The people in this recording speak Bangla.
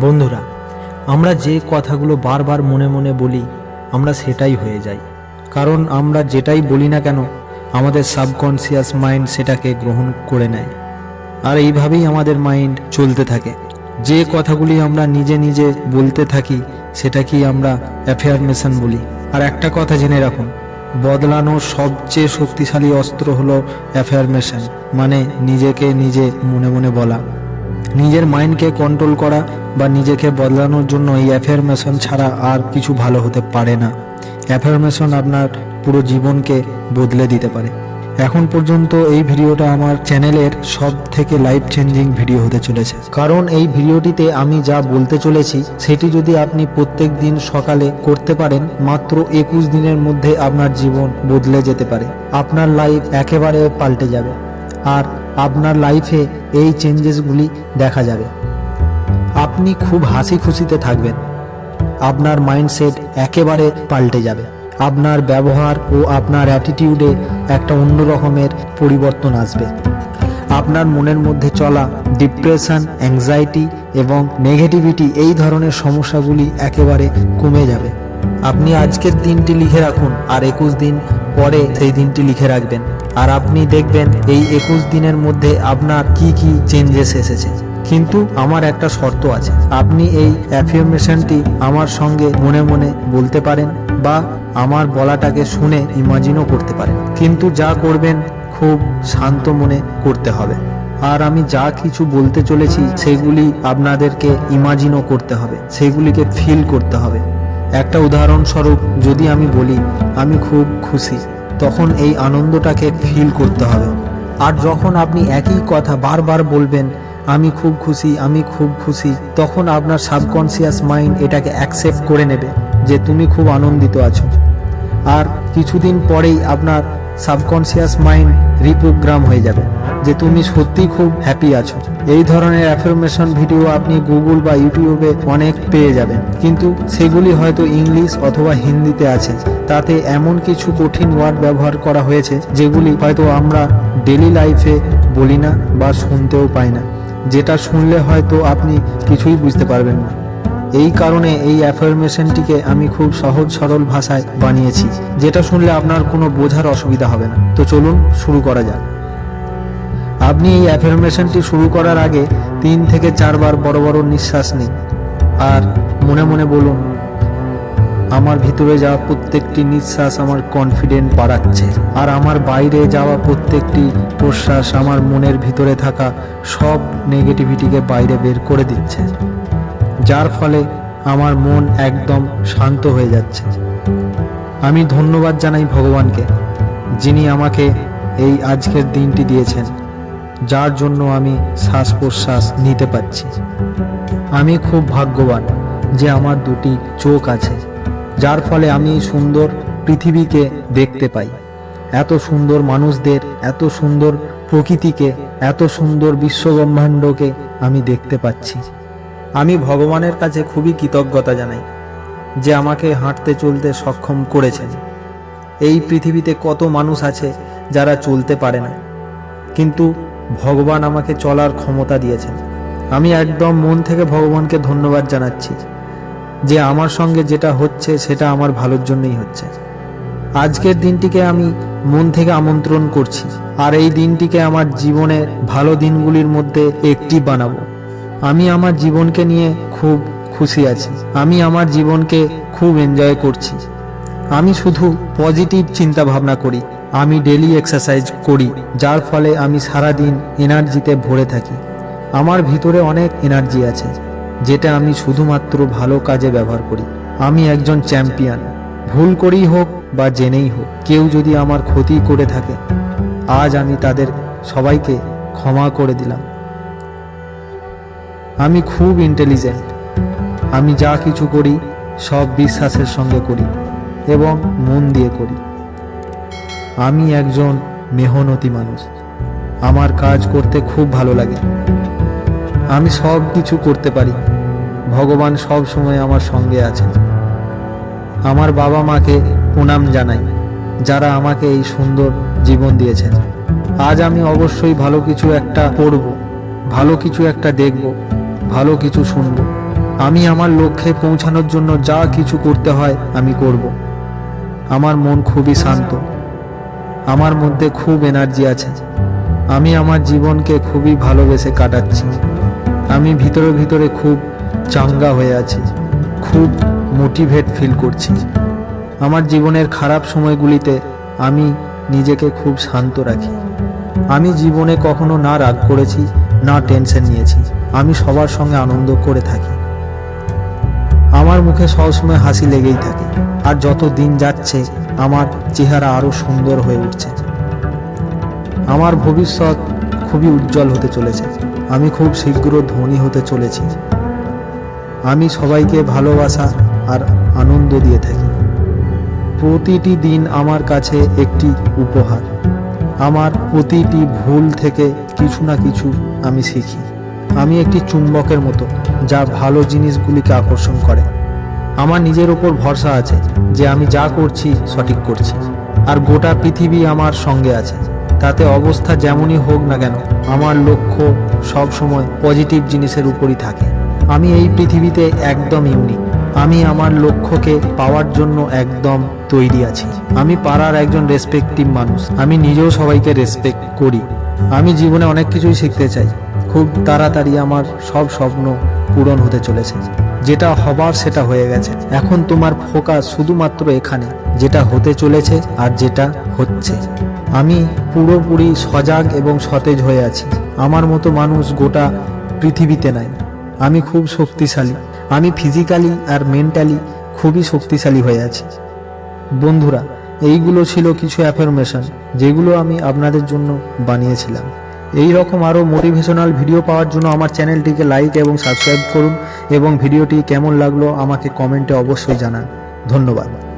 বন্ধুরা, আমরা যে কথাগুলো বারবার মনে মনে বলি, আমরা সেটাই হয়ে যাই। কারণ আমরা যেটাই বলি না কেন, আমাদের সাবকনসিয়াস মাইন্ড সেটাকে গ্রহণ করে নেয়। আর এইভাবেই আমাদের মাইন্ড চলতে থাকে। যে কথাগুলি আমরা নিজে নিজে বলতে থাকি, সেটাকেই আমরা অ্যাফেয়ারমেশন বলি। আর একটা কথা জেনে রাখুন বদলানোর সবচেয়ে শক্তিশালী অস্ত্র হলো অ্যাফেয়ারমেশন মানে নিজেকে নিজে মনে মনে বলা। নিজের মাইন্ডকে কন্ট্রোল করা বা নিজেকে বদলানোর জন্য এই অ্যাফার্মেশন ছাড়া আর কিছু ভালো হতে পারে না। অ্যাফার্মেশন আপনার পুরো জীবনকে বদলে দিতে পারে। এখন পর্যন্ত এই ভিডিওটা আমার চ্যানেলের সব থেকে লাইফ চেঞ্জিং ভিডিও হতে চলেছে। কারণ এই ভিডিওটিতে আমি যা বলতে চলেছি, সেটি যদি আপনি প্রত্যেক দিন সকালে করতে পারেন, মাত্র একুশ দিনের মধ্যে আপনার জীবন বদলে যেতে পারে। আপনার লাইফ একেবারে পাল্টে যাবে। আর আপনার লাইফে এই চেঞ্জেসগুলি দেখা যাবে। আপনি খুব হাসি খুশিতে থাকবেন। আপনার মাইন্ডসেট একেবারে পাল্টে যাবে। আপনার ব্যবহার ও আপনার অ্যাটিটিউডে একটা অন্য রকমের পরিবর্তন আসবে। আপনার মনের মধ্যে চলা ডিপ্রেশন অ্যাংজাইটি এবং নেগেটিভিটি এই ধরনের সমস্যাগুলি একেবারে কমে যাবে। আপনি আজকের দিনটি লিখে রাখুন আর একুশ দিন পরে সেই দিনটি লিখে রাখবেন। আর আপনি দেখবেন এই একুশ দিনের মধ্যে আপনার কি কি চেঞ্জেস এসেছে। কিন্তু আমার একটা শর্ত আছে। আপনি এই অ্যাফিয়ামেশনটি আমার সঙ্গে মনে মনে বলতে পারেন বা আমার বলাটাকে শুনে ইমাজিনও করতে পারেন। কিন্তু যা করবেন খুব শান্ত মনে করতে হবে। আর আমি যা কিছু বলতে চলেছি সেগুলি আপনাদেরকে ইমাজিনও করতে হবে। সেগুলিকে ফিল করতে হবে। একটা উদাহরণস্বরূপ যদি আমি বলি, আমি খুব খুশি। তখন এই আনন্দটাকে ফিল করতে হবে। আর যখন আপনি একই কথা বারবার বলবেন, আমি খুব খুশি, আমি খুব খুশি, তখন আপনার সাবকনসিয়াস মাইন্ড এটাকে অ্যাকসেপ্ট করে নেবে যে তুমি খুব আনন্দিত আছো। আর কিছুদিন পরেই আপনার সাবকনসিয়াস মাইন্ড রিপ্রোগ্রাম হয়ে যাবে। যে তুমি সত্যি খুব হ্যাপি আছো। এই ধরনের অ্যাফার্মেশন ভিডিও আপনি গুগল বা ইউটিউবে অনেক পেয়ে যাবেন। কিন্তু সেগুলি হয়তো ইংলিশ অথবা হিন্দিতে আছে। তাতে এমন কিছু কঠিন ওয়ার্ড ব্যবহার করা হয়েছে, যেগুলি হয়তো আমরা ডেলি লাইফে বলি না বা শুনতেও পাই না। যেটা শুনলে হয়তো আপনি কিছুই বুঝতে পারবেন না। এই কারণে এই অ্যাফার্মেশনটিকে আমি খুব সহজ সরল ভাষায় বানিয়েছি, যেটা শুনলে আপনার কোনো বোঝার অসুবিধা হবে না। তো চলুন শুরু করা যাক। আপনি এই অ্যাফার্মেশনটি শুরু করার আগে তিন থেকে চারবার বড় বড় নিঃশ্বাস নিন। আর মনে মনে বলুন, আমার ভিতরে যাওয়া প্রত্যেকটি নিঃশ্বাস আমার কনফিডেন্ট বাড়াচ্ছে। আর আমার বাইরে যাওয়া প্রত্যেকটি প্রশ্বাস আমার মনের ভিতরে থাকা সব নেগেটিভিটিকে বাইরে বের করে দিচ্ছে। যার ফলে আমার মন একদম শান্ত হয়ে যাচ্ছে। আমি ধন্যবাদ জানাই ভগবানকে, যিনি আমাকে এই আজকের দিনটি দিয়েছেন। যার জন্য আমি শ্বাস প্রশ্বাস নিতে পারছি। আমি খুব ভাগ্যবান যে আমার দুটি চোখ আছে, যার ফলে আমি সুন্দর পৃথিবীকে দেখতে পাই। এত সুন্দর মানুষদের, এত সুন্দর প্রকৃতিকে, এত সুন্দর বিশ্বব্রহ্মাণ্ডকে আমি দেখতে পাচ্ছি। আমি ভগবানের কাছে খুবই কৃতজ্ঞতা জানাই যে আমাকে হাঁটতে চলতে সক্ষম করেছেন। এই পৃথিবীতে কত মানুষ আছে যারা চলতে পারে না। কিন্তু ভগবান আমাকে চলার ক্ষমতা দিয়েছেন। আমি একদম মন থেকে ভগবানকে ধন্যবাদ জানাচ্ছি যে আমার সঙ্গে যেটা হচ্ছে সেটা আমার ভালোর জন্যই হচ্ছে। আজকের দিনটিকে আমি মন থেকে আমন্ত্রণ করছি আর এই দিনটিকে আমার জীবনের ভালো দিনগুলির মধ্যে একটি বানাবো। আমি আমার জীবনকে নিয়ে খুব খুশি আছি। আমি আমার জীবনকে খুব এনজয় করছি। আমি শুধু পজিটিভ চিন্তা ভাবনা করি। আমি ডেলি এক্সারসাইজ করি, যার ফলে আমি সারা দিন এনার্জিতে ভরে থাকি। আমার ভিতরে অনেক এনার্জি আছে, যেটা আমি শুধুমাত্র ভালো কাজে ব্যবহার করি। আমি একজন চ্যাম্পিয়ন ভুল করেই হোক বা জেনেই হোক, কেউ যদি আমার ক্ষতি করে থাকে, আজ আমি তাদের সবাইকে ক্ষমা করে দিলাম। আমি খুব ইন্টেলিজেন্ট আমি যা কিছু করি, সব বিশ্বাসের সঙ্গে করি এবং মন দিয়ে করি। আমি একজন মেহনতি মানুষ। আমার কাজ করতে খুব ভালো লাগে। আমি সব কিছু করতে পারি। ভগবান সব সময় আমার সঙ্গে আছেন। আমার বাবা মাকে প্রণাম জানাই, যারা আমাকে এই সুন্দর জীবন দিয়েছেন। আজ আমি অবশ্যই ভালো কিছু একটা পড়ব, ভালো কিছু একটা দেখব, ভালো কিছু শুনব। আমি আমার লক্ষ্যে পৌঁছানোর জন্য যা কিছু করতে হয় আমি করব। আমার মন খুবই শান্ত। আমার মধ্যে খুব এনার্জি আছে। আমি আমার জীবনকে খুবই ভালোবেসে কাটাচ্ছি। আমি ভিতরে ভিতরে খুব চাঙ্গা হয়ে আছি। খুব মোটিভেট ফিল করছি। আমার জীবনের খারাপ সময়গুলিতে আমি নিজেকে খুব শান্ত রাখি। আমি জীবনে কখনো না রাগ করেছি, না টেনশন নিয়েছি। আমি সবার সঙ্গে আনন্দ করে থাকি। আমার মুখে সবসময় হাসি লেগেই থাকে। আর যত দিন যাচ্ছে, আমার চেহারা আরও সুন্দর হয়ে উঠছে। আমার ভবিষ্যৎ খুবই উজ্জ্বল হতে চলেছে। আমি খুব শীঘ্র ধনী হতে চলেছি। আমি সবাইকে ভালোবাসা আর আনন্দ দিয়ে থাকি। প্রতিটি দিন আমার কাছে একটি উপহার। আমার প্রতিটি ভুল থেকে কিছু না কিছু আমি শিখি। আমি একটি চুম্বকের মতো যা ভালো জিনিসগুলিকে আকর্ষণ করে। আমার নিজের ওপর ভরসা আছে যে আমি যা করছি সঠিক করছি। আর গোটা পৃথিবী আমার সঙ্গে আছে। তাতে অবস্থা যেমনই হোক না কেন, আমার লক্ষ্য সব সময় পজিটিভ জিনিসের উপরই থাকে। আমি এই পৃথিবীতে একদম ইউনিক আমি আমার লক্ষ্যকে পাওয়ার জন্য একদম তৈরি আছি। আমি পাড়ার একজন রেসপেক্টিভ মানুষ। আমি নিজেও সবাইকে রেসপেক্ট করি। আমি জীবনে অনেক কিছুই শিখতে চাই। খুব তাড়াতাড়ি আমার সব স্বপ্ন পূরণ হতে চলেছে। যেটা হবার সেটা হয়ে গেছে। এখন তোমার ফোকাস শুধুমাত্র এখানে, যেটা হতে চলেছে আর যেটা হচ্ছে। আমি পুরোপুরি সজাগ এবং সতেজ হয়ে আছি। আমার মতো মানুষ গোটা পৃথিবীতে নাই। আমি খুব শক্তিশালী। আমি ফিজিক্যালি আর মেন্টালি খুবই শক্তিশালী হয়ে আছি। বন্ধুরা, এইগুলো ছিল কিছু অ্যাফার্মেশন যেগুলো আমি আপনাদের জন্য বানিয়েছিলাম। এই রকম আরও মোটিভেশনাল ভিডিও পাওয়ার জন্য আমার চ্যানেলটিকে লাইক এবং সাবস্ক্রাইব করুন এবং ভিডিওটি কেমন লাগল আমাকে কমেন্টে অবশ্যই জানান। ধন্যবাদ।